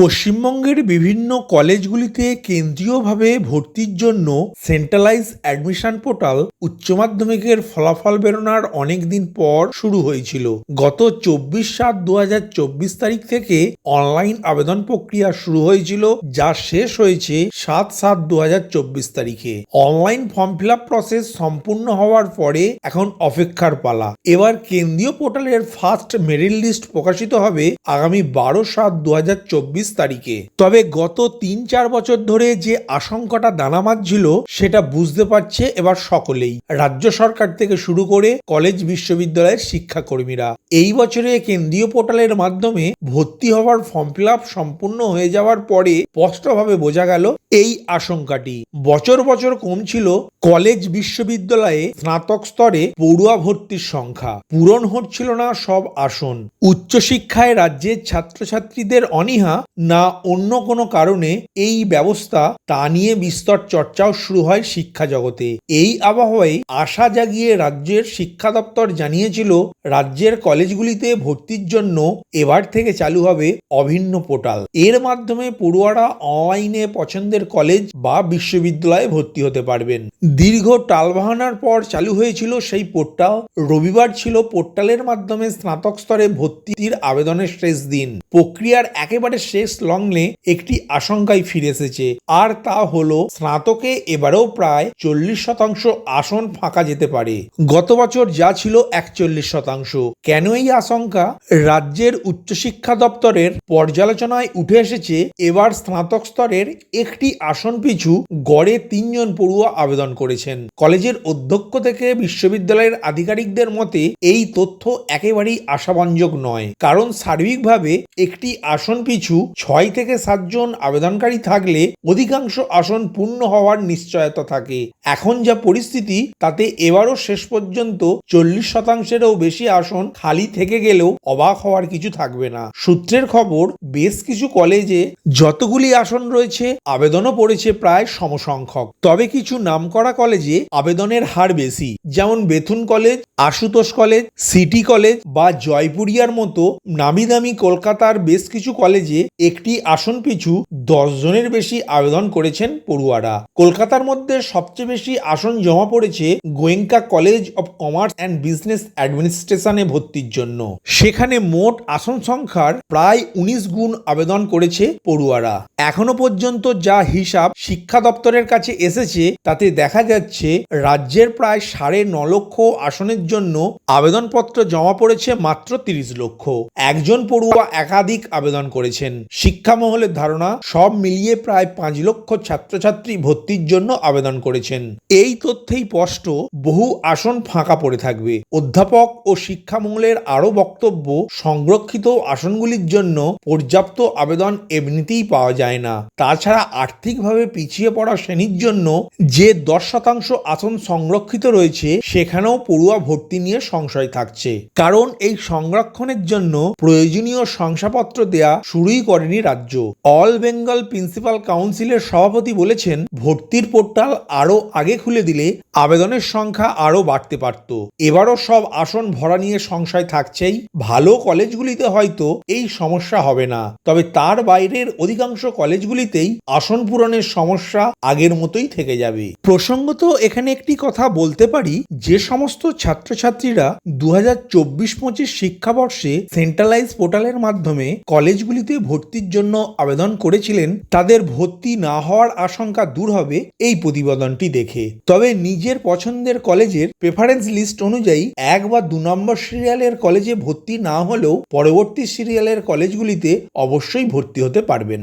পশ্চিমবঙ্গের বিভিন্ন কলেজগুলিতে কেন্দ্রীয়ভাবে ভর্তির জন্য সেন্ট্রালাইজ অ্যাডমিশন পোর্টাল উচ্চ মাধ্যমিকের ফলাফল বেরোনোর অনেক দিন পর শুরু হয়েছিল। গত চব্বিশ সাত দু তারিখ থেকে অনলাইন আবেদন প্রক্রিয়া শুরু হয়েছিল, যা শেষ হয়েছে সাত সাত দু তারিখে। অনলাইন ফর্ম ফিল প্রসেস সম্পূর্ণ হওয়ার পরে এখন অপেক্ষার পালা। এবার কেন্দ্রীয় পোর্টালের ফার্স্ট মেরিট লিস্ট প্রকাশিত হবে আগামী বারো সাত দু তারিখে। তবে গত তিন চার বছর ধরে যে আশঙ্কাটা দানা মারছিল সেটা বুঝতে পারছে এবার সকলেই। রাজ্য সরকার থেকে শুরু করে কলেজ বিশ্ববিদ্যালয়ের শিক্ষাকর্মীরা। এই বছরে কেন্দ্রীয় পোর্টালের মাধ্যমে ভর্তি হওয়ার ফর্ম ফিল সম্পূর্ণ হয়ে যাওয়ার পরে স্পষ্টভাবে বোঝা গেল এই আশঙ্কাটি। বছর বছর কমছিল কলেজ বিশ্ববিদ্যালয়ে স্নাতক স্তরে পড়ুয়া ভর্তির সংখ্যা। পূরণ হচ্ছিল না সব আসন। উচ্চশিক্ষায় রাজ্যের ছাত্রছাত্রীদের অনীহা না অন্য কোনো কারণে এই ব্যবস্থা তা নিয়ে বিস্তর চর্চাও শুরু হয় শিক্ষা জগতে। এই আবহাওয়ায় আশা জাগিয়ে রাজ্যের শিক্ষা দপ্তর জানিয়েছিল, রাজ্যের কলেজগুলিতে ভর্তির জন্য এবার থেকে চালু হবে অভিন্ন পোর্টাল। এর মাধ্যমে পড়ুয়ারা অনলাইনে পছন্দের কলেজ বা বিশ্ববিদ্যালয়ে ভর্তি হতে পারবেন। দীর্ঘ টালবাহানার পর চালু হয়েছিল সেই পোর্টাল। রবিবার ছিল পোর্টালের মাধ্যমে স্নাতক স্তরে ভর্তির আবেদনের শেষ দিন। প্রক্রিয়ার একেবারে শেষ লগ্নে একটি আশঙ্কায় ফিরে এসেছে। আর তা হলো, স্নাতকে এবারেও প্রায় চল্লিশ শতাংশ আসন ফাঁকা যেতে পারে। গত বছর যা ছিল একচল্লিশ শতাংশ। কেন এই আশঙ্কা? রাজ্যের উচ্চশিক্ষা দপ্তরের পর্যালোচনায় উঠে এসেছে, এবার স্নাতক স্তরের একটি আসন পিছু গড়ে তিনজন পড়ুয়া আবেদন করেছেন। কলেজের অধ্যক্ষ থেকে বিশ্ববিদ্যালয়ের আধিকারিকদের মতে, এই তথ্য একেবারেই আশাবঞ্জক নয়। কারণ সার্বিকভাবে একটি আসন পিছু ছয় থেকে সাতজন আবেদনকারী থাকলে অধিকাংশ আসন পূর্ণ হওয়ার নিশ্চয়তা থাকে। এখন যা পরিস্থিতি, তাতে এবারও শেষ পর্যন্ত চল্লিশ শতাংশেরও বেশি আসন খালি থেকে গেলেও অবাক হওয়ার কিছু থাকবে না। সূত্রের খবর, বেশ কিছু কলেজে যতগুলি আসন রয়েছে, আবেদনও পড়েছে প্রায় সমসংখ্যক। তবে কিছু নামকরা কলেজে আবেদনের হার বেশি, যেমন Bethune college, Ashutosh college, city college বা জয়পুরিয়ার মতো নামি দামি কলকাতার বেশ কিছু কলেজে একটি আসন পিছু দশ জনের বেশি আবেদন করেছেন পড়ুয়ারা। কলকাতার মধ্যে সবচেয়ে বেশি আসন জমা পড়েছে Goenka college of commerce and business অ্যাডমিনিস্ট্রেশনে ভর্তির জন্য। সেখানে মোট আসন সংখ্যার প্রায় উনিশ গুণ আবেদন করেছে পড়ুয়ারা। এখনও পর্যন্ত যা হিসাব শিক্ষা দপ্তরের কাছে এসেছে, তাতে দেখা যাচ্ছে রাজ্যের প্রায় সাড়ে ন লক্ষ আসনের জন্য আবেদনপত্র জমা পড়েছে মাত্র তিরিশ লক্ষ। একজন পড়ুয়া একাধিক আবেদন করেছেন। শিক্ষা মহলের ধারণা, সব মিলিয়ে প্রায় পাঁচ লক্ষ ছাত্রছাত্রী ভর্তির জন্য আবেদন করেছেন। এই তথ্যেই স্পষ্ট, বহু আসন ফাঁকা পড়ে থাকবে। অধ্যাপক ও শিক্ষা মহলের আরও বক্তব্য, সংরক্ষিত আসনগুলির জন্য পর্যাপ্ত আবেদন এমনিতেই পাওয়া যায় না। তাছাড়া আর্থিকভাবে পিছিয়ে পড়া শ্রেণির জন্য যে দশ শতাংশ আসন সংরক্ষিত রয়েছে, সেখানেও পড়ুয়া ভর্তি নিয়ে সংশয় থাকছে। কারণ এই সংরক্ষণের জন্য প্রয়োজনীয় শংসাপত্র দেয়া শুরুই করেনি রাজ্য। অল বেঙ্গল প্রিন্সিপাল কাউন্সিলের সভাপতি বলেছেন, ভর্তির পোর্টাল আরও আগে খুলে দিলে আবেদনের সংখ্যা আরও বাড়তে পারত। এবারও সব আসন ভরা নিয়ে সংশয় থাকছেই। ভালো কলেজগুলিতে হয়তো এই সমস্যা হবে না। তবে তার বাইরের অধিকাংশ কলেজগুলিতেই আসন পূরণের সমস্যা আগের মতোই থেকে যাবে। প্রসঙ্গত এখানে একটি কথা বলতে পারি, যে সমস্ত ছাত্রছাত্রীরা দু হাজার চব্বিশ পঁচিশ শিক্ষাবর্ষে সেন্ট্রালাইজ পোর্টালের মাধ্যমে কলেজগুলিতে ভর্তির জন্য আবেদন করেছিলেন, তাদের ভর্তি না হওয়ার আশঙ্কা দূর হবে এই প্রতিবেদনটি দেখে। তবে নিজের পছন্দের কলেজের প্রেফারেন্স লিস্ট অনুযায়ী এক বা দু নম্বর সিরিয়ালের কলেজে ভর্তি না হলেও পরবর্তী সিরিয়ালের কলেজগুলিতে অবশ্যই ভর্তি হতে পারবেন।